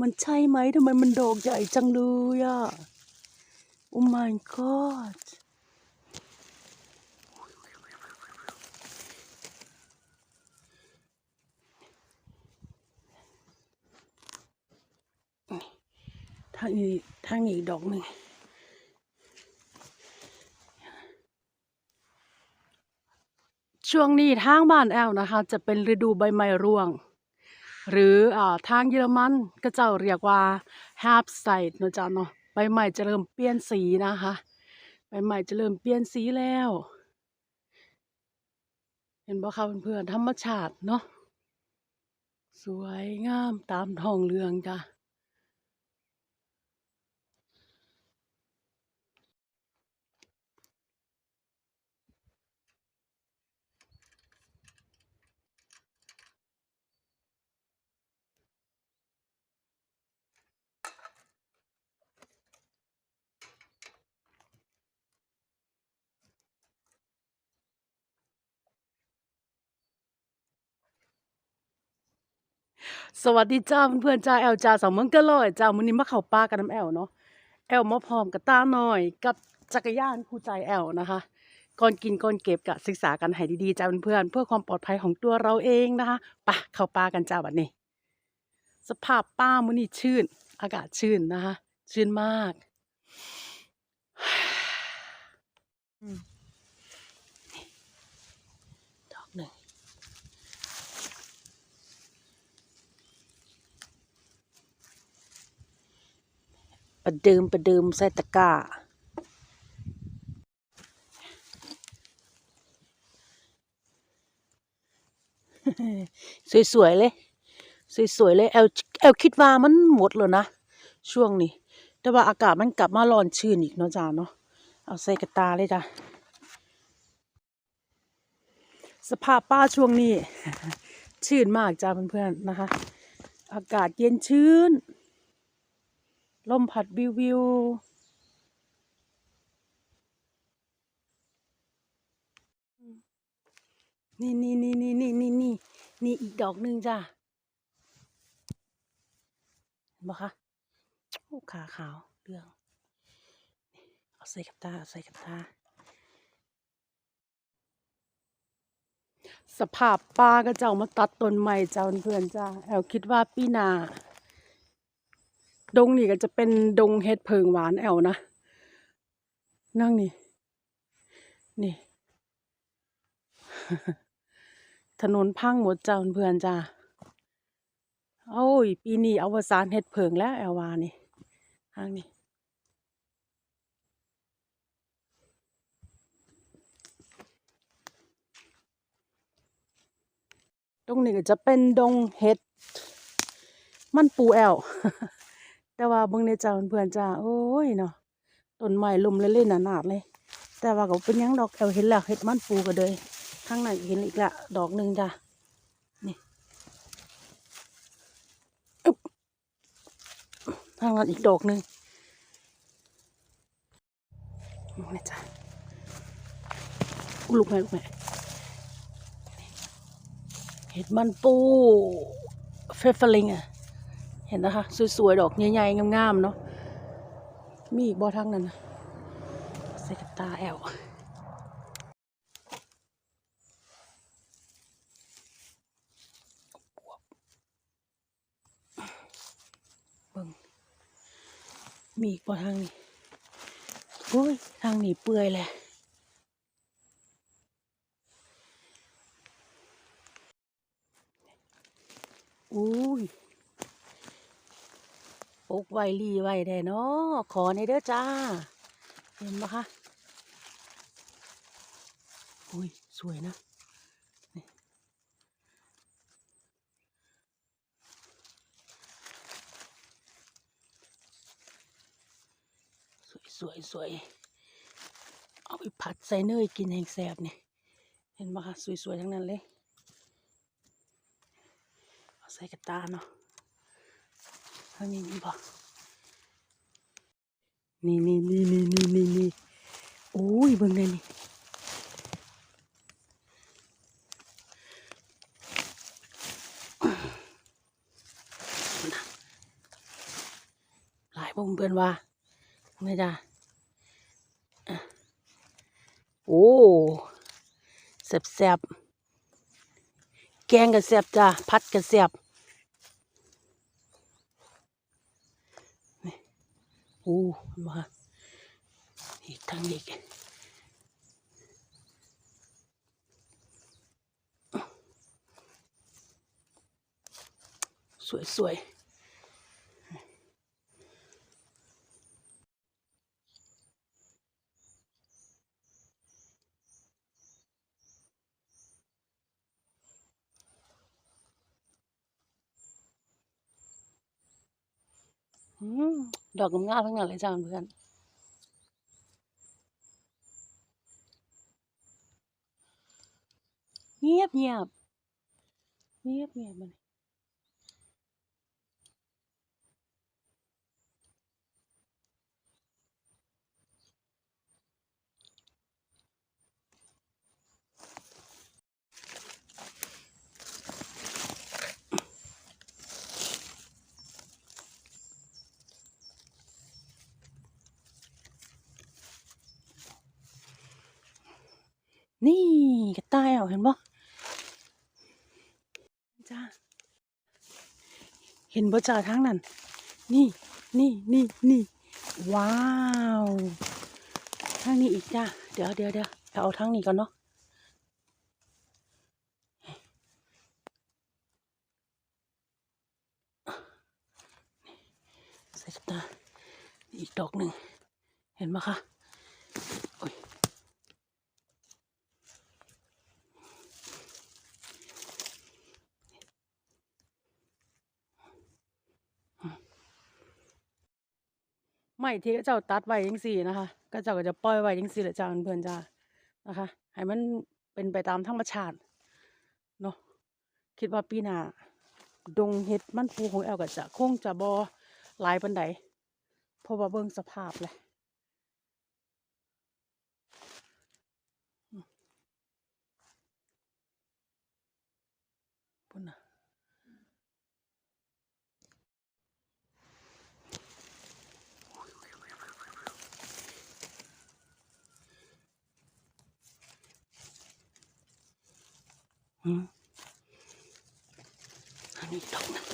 มันใช่ไหมทำไมมันดอกใหญ่จังเลยอะ โอ้ my god ทางนี้ทางนี้อีดอกหนึ่งช่วงนี้ทางบ้านแอลนะคะ จะเป็นฤดูใบไม้ร่วง หรืออ่าทางเยอรมันก็จะเรียกว่า half side นะจ๊ะเนาะใบใหม่จะเริ่มเปลี่ยนสีนะคะใบใหม่จะเริ่มเปลี่ยนสีแล้ว เห็นบ่คะเพื่อนๆธรรมชาติเนาะสวยงามตามทองเรืองจ้ะ สวัสดีจ้าเพื่อนๆจ้าแอลจ้าสาวเมืองกะลอยจ้ามื้อนี้มาเข้าป่ากันน้ำแอลเนาะแอลมาพร้อมกับตาหน่อยกับจักรยานคู่ใจแอลนะคะ ก่อนกินก่อนเก็บกะศึกษากันให้ดีๆจ้าเพื่อนๆเพื่อความปลอดภัยของตัวเราเองนะคะปะเข้าป่ากันจ้าวันนี้ สภาพป่ามื้อนี้ชื่นอากาศชื่นนะคะ ชื่นมาก อืมดอกหนึ่ง ประเดิมประเดิมใส่ตะกร้าสวยๆเลย สวยๆเลยแอลแอลคิดว่ามันหมดแล้วนะ ช่วงนี้ แต่ว่าอากาศมันกลับมาร้อนชื้นอีกเนาะจ้าเนาะเอาใส่กระตาเลยจ้ะสภาพป้าช่วงนี้ ชื้นมากจ้าเพื่อนๆนะคะ อากาศเย็นชื้น ลมพัดวิววิวนี่นี่นี่นี่นี่นี่นี่นี่อีกดอกหนึ่งจ้ะเห็นปะคะโอ้ขาขาวเรื่องเอาใส่กับตาเอาใส่กับตาสภาพป้าก็เจ้ามาตัดต้นใหม่เจ้าเพื่อนจ้าแอลคิดว่าปีนา ดงนี่ก็จะเป็นดงเห็ดเพิงหวานแอลนะ นั่งนี่ นี่ ถนนพังหมดจ้าเพื่อนจ้าโอ้ย ปีนี้อวสานเห็ดเพิงแล้วแอลวานี่ทางนี้ตรงนี้ก็จะเป็นดงเห็ด มันปูแอล แต่ว่าเบิ่งในจ้าเพื่อนจ้าโอ้ยเนาะต้นไม้ลมเล่นๆหนาๆเลย แต่ว่าก็เป็นยังดอกแอลเห็นแล้วเห็ดมันปูก็เลยข้างในเห็นอีกละดอกหนึ่งจ้ะนี่อึ๊บทางนั้นอีกดอกหนึ่งมองนะจ้ะอุ๊ยลูกแม่ลูกแม่เห็ดมันปูเฟฟเฟลิงอะ เห็นนะคะ สวยๆ ดอกใหญ่ๆ งามๆ เนาะ มีอีกบ่อทั้งนั้นนะใส่กับตาแอลเบิ่งมีอีกบ่อทางนี้โอ้ย ทางนี้เปื่อยแหละอุ้ย ปลูกไว้รีไว้ได้เนาะขอในเด้อจ้า เห็นปะคะอุ้ย สวยนะสวยสวยเอาไปผัดใส่เนยกินแห้งแซ่บเนี่ยเห็นปะคะสวยสวยทั้งนั้นเลย เอาใส่กระตาเนาะ ทางนี้มีบ่นี่นี่นี่นี่นี่นี่นี่โอ้ยเบิ่งได้นี่พวกเพื่อนว่าไม่จ้าโอ้แซบแซบแกงก็แซบจ้า พัดก็แซบ โอ้มานี่ทางนี้กันสวยๆ ดอกงามทั้งนั้นเลยจ้าเพื่อนเงียบเงียบเงียบเงียบมันนี่ กระต่ายเอาเห็นบ่จ้าเห็นบ่จ้าทางนั้น นี่นี่นี่นี่ว้าวทางนี้อีกจ้าเดี๋ยวเดี๋ยวเดี๋ยวเอาทางนี้ก่อนเนาะใส่ตาอีกดอกหนึ่งเห็นไหมคะ ไม่ที่เจ้าตัดไว้ยังสี่นะคะ ก็เจ้าก็จะปล่อยไว้ยังสี่แหละจ้าเพื่อนๆจ้านะคะให้มันเป็นไปตามธรรมชาติเนาะคิดว่าปีหน้าดงเห็ดมันปูของแอลก็จะคงจะบอหลายปันใดเพราะว่าเบิ่งสภาพเลย อันนี้ดอกนึง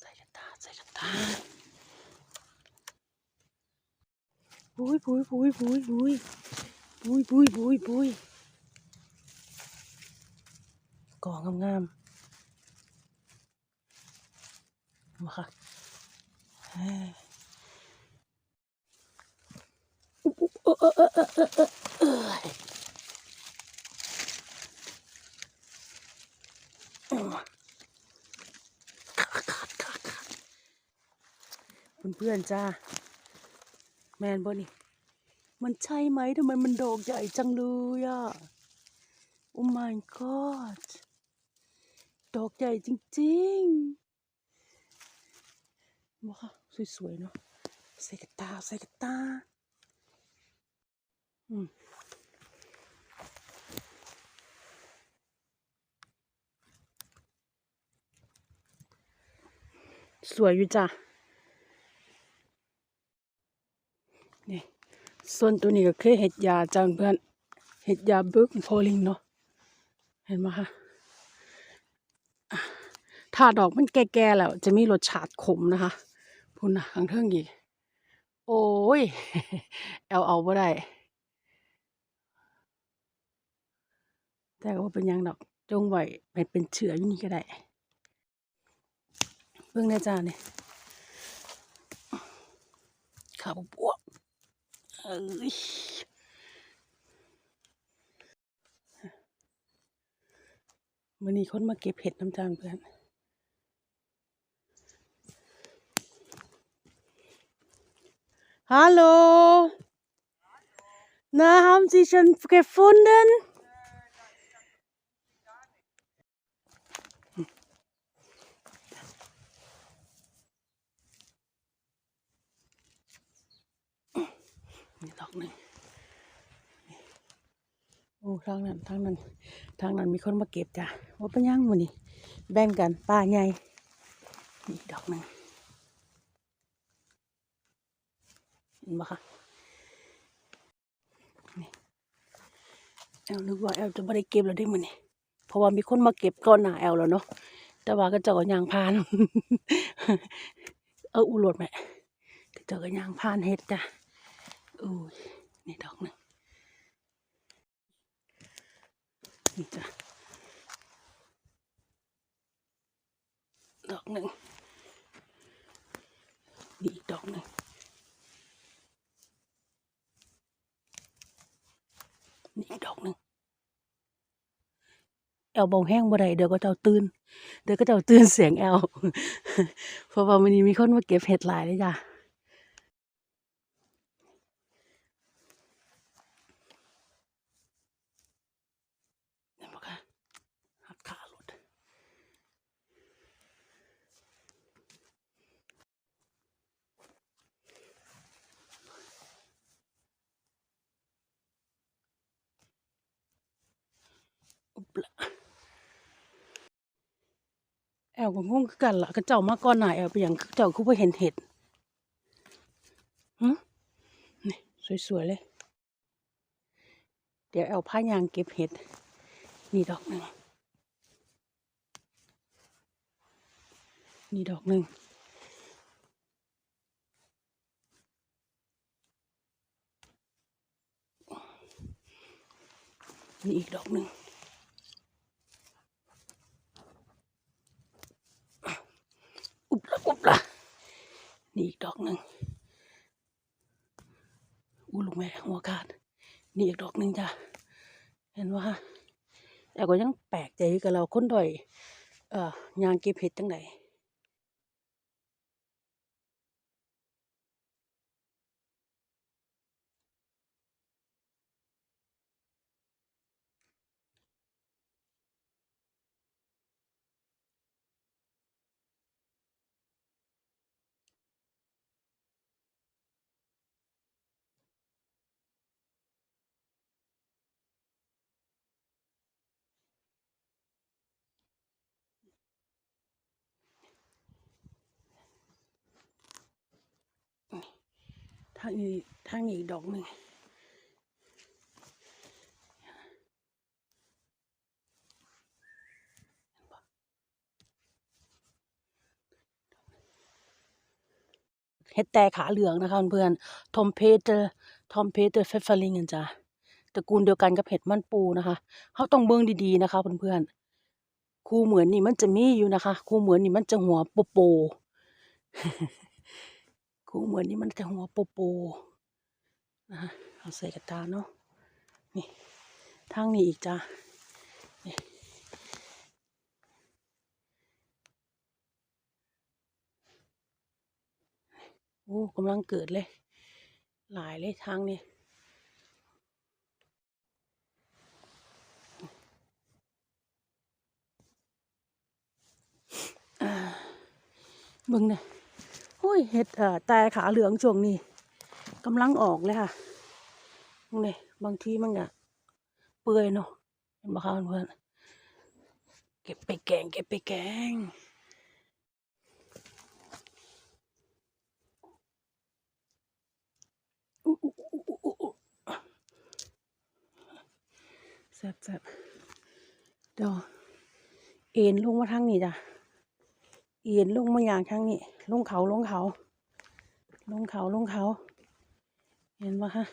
ใส่กระตาใส่กระตาบุยบุยบุยบุยบุยบุยบุยบุยบุยก่องงามๆมาค่ะ เออเออเพื่อนๆจ้า แมนบ่นี่ มันใช่ไหมทำไมมันดอกใหญ่จังเลยอะ โอ้ my god ดอกใหญ่จริงๆว้าสวยๆเนาะใส่กระตาใส่กระตา สวยอยู่จ้ะนี่ส่วนตัวนี้ก็คือเห็ดยาจังเพื่อนเห็ดยาบึกโพลิงเนาะเห็นไหมคะถ้าดอกมันแก่ๆแล้วจะมีรสชาติขมนะคะพุ่นนะข้างเทิงอีก โอ้ยแอลเอาบ่ได้ แต่ก็บ่เป็นหยังดอกจงไว้ให้เป็นเชื้ออยู่นี่ก็ได้เบิ่งแน่จ้าเนี่ยข้าวบวกเอ้ยมื่อนี้คนมาเก็บเห็ดน้ำจางเพื่อน Hallo. Na, haben Sie schon gefunden? นี่ดอกหนึ่งโอ้ทางนั้นทางนั้น ทางนั้นมีคนมาเก็บจ้ะว่าเป็นหยังมื้อนี้แบ่งกันป้าใหญ่นี่ดอกหนึ่งเห็นบ่คะนี่แอลนึกว่าแอลจะไม่ได้เก็บแล้วได้มื้อนี้เพราะว่ามีคนมาเก็บก่อนหนาแอลแล้วเนาะแต่ว่าก็เจ้าก็ย่างผ่าน เอออุลดแม่เจ้าก็ย่างผ่านเฮ็ดจ้ะ อุ้ยนี่ดอกหนึ่งนี่จ้ะดอกหนึ่งนี่อีกดอกหนึ่งนี่อีกดอกหนึ่งแอลบองแห้งบ่ได้เดี๋ยวก็เจ้าตื่นเดี๋ยวก็เจ้าตื่นเสียงแอลเพราะว่าวันนี้มีคนมาเก็บเห็ดหลายเลยจ้ะเห็นปะคะหักขาหลุด อุ๊บ ละแอลก็งงคือกันละก็เจ้ามาก่อนหน้าแอลไปอย่างเจ้าคือบ่เห็นเห็ดหึนี่สวยๆเลย เดี๋ยวแอลพายางเก็บเห็ด นี่ดอกหนึ่งนี่ดอกหนึ่งนี่อีกดอกหนึ่ง อุบละอุบละนี่อีกดอกหนึ่งอู้ลูกแม่หัวขาดนี่อีกดอกหนึ่งจ้ะเห็นว่าแต่ก็ยังแปลกใจกับเราคนดอยเอ่อยางเก็บเห็ดตั้งไหนางนี้ทางนี้อีดอกหนึ่งเห็ดแต่ขาเหลืองนะคะเพื่อนทอมเพเตอร์ทอมเพเตอร์เฟฟเฟอริงกันจ้ะตระกูลเดียวกันกับเห็ดมันปูนะคะเขาต้องเบิ่งดีๆนะคะเพื่อนๆคู่เหมือนนี่มันจะมีอยู่นะคะ คู่เหมือนนี่มันจะหัวโปโป คู่เหมือนนี่มันจะหัวโปโปนะคะเอาใส่กระตาเนาะนี่ทางนี้อีกจ้ะนี่โอ้กำลังเกิดเลย หลายเลยทางนี้บิ่งเนี่ย ยเห็ดเอ่อแต่ขาเหลืองช่วงนี้กำลังออกเลยค่ะเบิ่งนี่บางทีมันก็เปื่อยเนาะเห็นบ่คะเพื่อนเก็บไปแกงเก็บไปแกงแซ่บแซ่บเดี๋ยวเอ็นลงมาทางนี้จ้ะ เอ็นลงมาอย่างทางนี้ลงเขาลงเขาลงเขาลงเขา เห็นปะคะ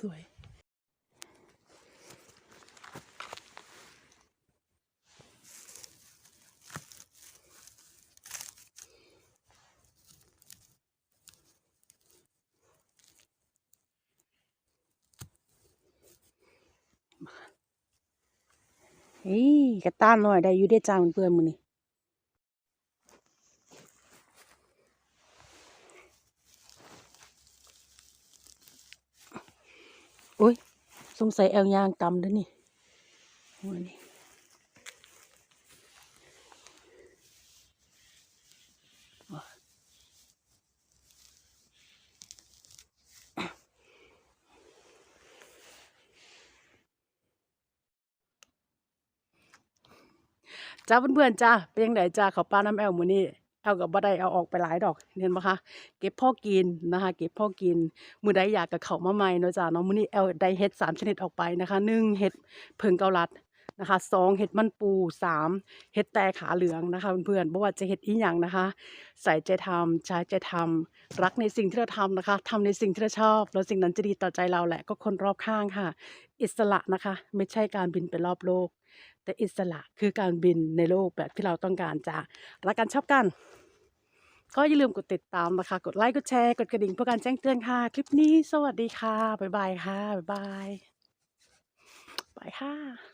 สวย เฮ้ยกระต้านหน่อยได้อยู่ได้จ้างเพื่อนมือนี่โอ้ย สงสัยแอลยางกำด้อนี่โอ้ยนี่ จ้าเพื่อนๆจ้าเป็นยังไงจ้าเขาปลาน้ำแอลมือนี้แอลก็บ่ได้เอาออกไปหลายดอกเห็นบ่คะเก็บพ่อกินนะคะ เก็บพ่อกิน มือใดอยากก็เขามาใหม่เนาะจ้าเนาะมือนี้แอลได้เฮ็ดสามชนิดออกไปนะคะหนึ่งเฮ็ดเพิงเกาลัดนะคะสองเฮ็ดมันปูสามเฮ็ดแต่ขาเหลืองนะคะเพื่อนๆบ่ว่าจะเฮ็ดอีหยังนะคะ ใส่ใจทำใช้ใจทำรักในสิ่งที่เราทำนะคะทำในสิ่งที่เราชอบ แล้วสิ่งนั้นจะดีต่อใจเราแหละก็คนรอบข้างค่ะ อิสระนะคะ ไม่ใช่การบินไปรอบโลก แต่อิสระคือการบินในโลกแบบที่เราต้องการจะรักกันชอบกัน ก็อย่าลืมกดติดตามนะคะ กดไลค์ กดแชร์ กดกระดิ่งเพื่อการแจ้งเตือนค่ะ คลิปนี้สวัสดีค่ะ บ๊ายบายค่ะ บ๊ายบาย บายค่ะ